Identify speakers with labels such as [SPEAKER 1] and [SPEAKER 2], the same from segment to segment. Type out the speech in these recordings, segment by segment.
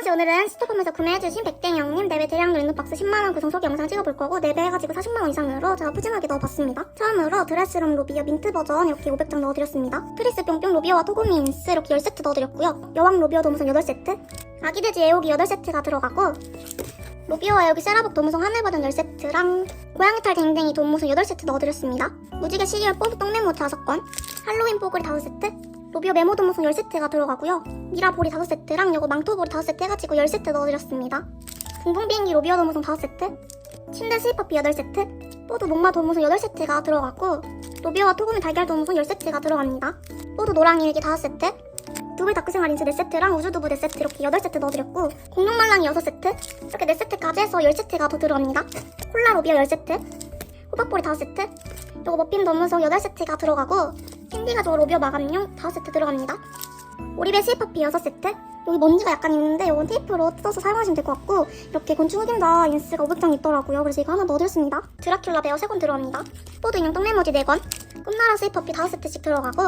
[SPEAKER 1] 안녕하세요. 오늘은 스토컴에서 구매해주신 네 4배 대량 랜덤박스 10만원 구성 소개 영상 찍어볼 거고 4배 해가지고 40만원 이상으로 제가 푸짐하게 넣어봤습니다. 처음으로 드레스룸 로비어 민트 버전 이렇게 500장 넣어드렸습니다. 크리스 뿅뿅 로비어와 토고미 인스 이렇게 10세트 넣어드렸고요. 여왕 로비어 도무성 8세트, 아기돼지 애호기 8세트가 들어가고 로비어와 애호기 세라복 도무성 하늘 버전 10세트랑 고양이 탈 댕댕이 도무성 8세트 넣어드렸습니다. 무지개 시리얼 뽀드 똥메모 5건, 할로윈 뽀글이 5세트, 로비오 메모 도무성 10세트가 들어가고요. 미라 보리 5세트랑 요거 망토 보리 5세트 해가지고 10세트 넣어드렸습니다. 붕붕 비행기 로비오 도무성 5세트, 침대 스위퍼피 8세트, 뽀드 목마 도무성 8세트가 들어가고 로비오와 토구미 달걀 도무성 10세트가 들어갑니다. 뽀드 노랑이 일기 5세트, 두불 다크생활 인스 4세트랑 우주두부 4세트 이렇게 8세트 넣어드렸고 공룡 말랑이 6세트 이렇게 4세트까지 해서 10세트가 더 들어갑니다. 콜라 로비오 10세트, 호박보리 5세트, 요거 머핀 도무성 8세트가 들어가고 캔디가 저 로비오 마감용 5세트 들어갑니다. 오리배 스위퍼피 6세트 여기 먼지가 약간 있는데 이건 테이프로 뜯어서 사용하시면 될 것 같고 이렇게 곤충 흑임자 인스가 500장 있더라고요. 그래서 이거 하나 넣어드렸습니다. 드라큘라 베어 3권 들어갑니다. 포드 인형 똥메모지 4권 꿈나라 스위퍼피 5세트씩 들어가고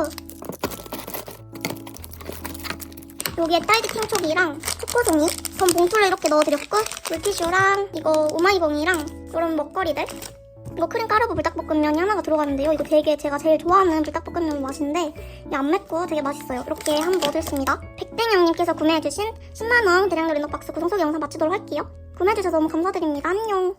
[SPEAKER 1] 여기에 딸기 킹촉이랑 초코송이 전 봉투를 이렇게 넣어드렸고 물티슈랑 이거 오마이봉이랑 이런 먹거리들 이거 크림 까르보 불닭볶음면이 하나가 들어가는데요. 이거 되게 제가 제일 좋아하는 불닭볶음면 맛인데 이게 안 맵고 되게 맛있어요. 이렇게 한번 넣어드렸습니다. 백댕영님께서 구매해주신 10만원 대량 랜덤박스 구성 소개 영상 마치도록 할게요. 구매해주셔서 너무 감사드립니다. 안녕.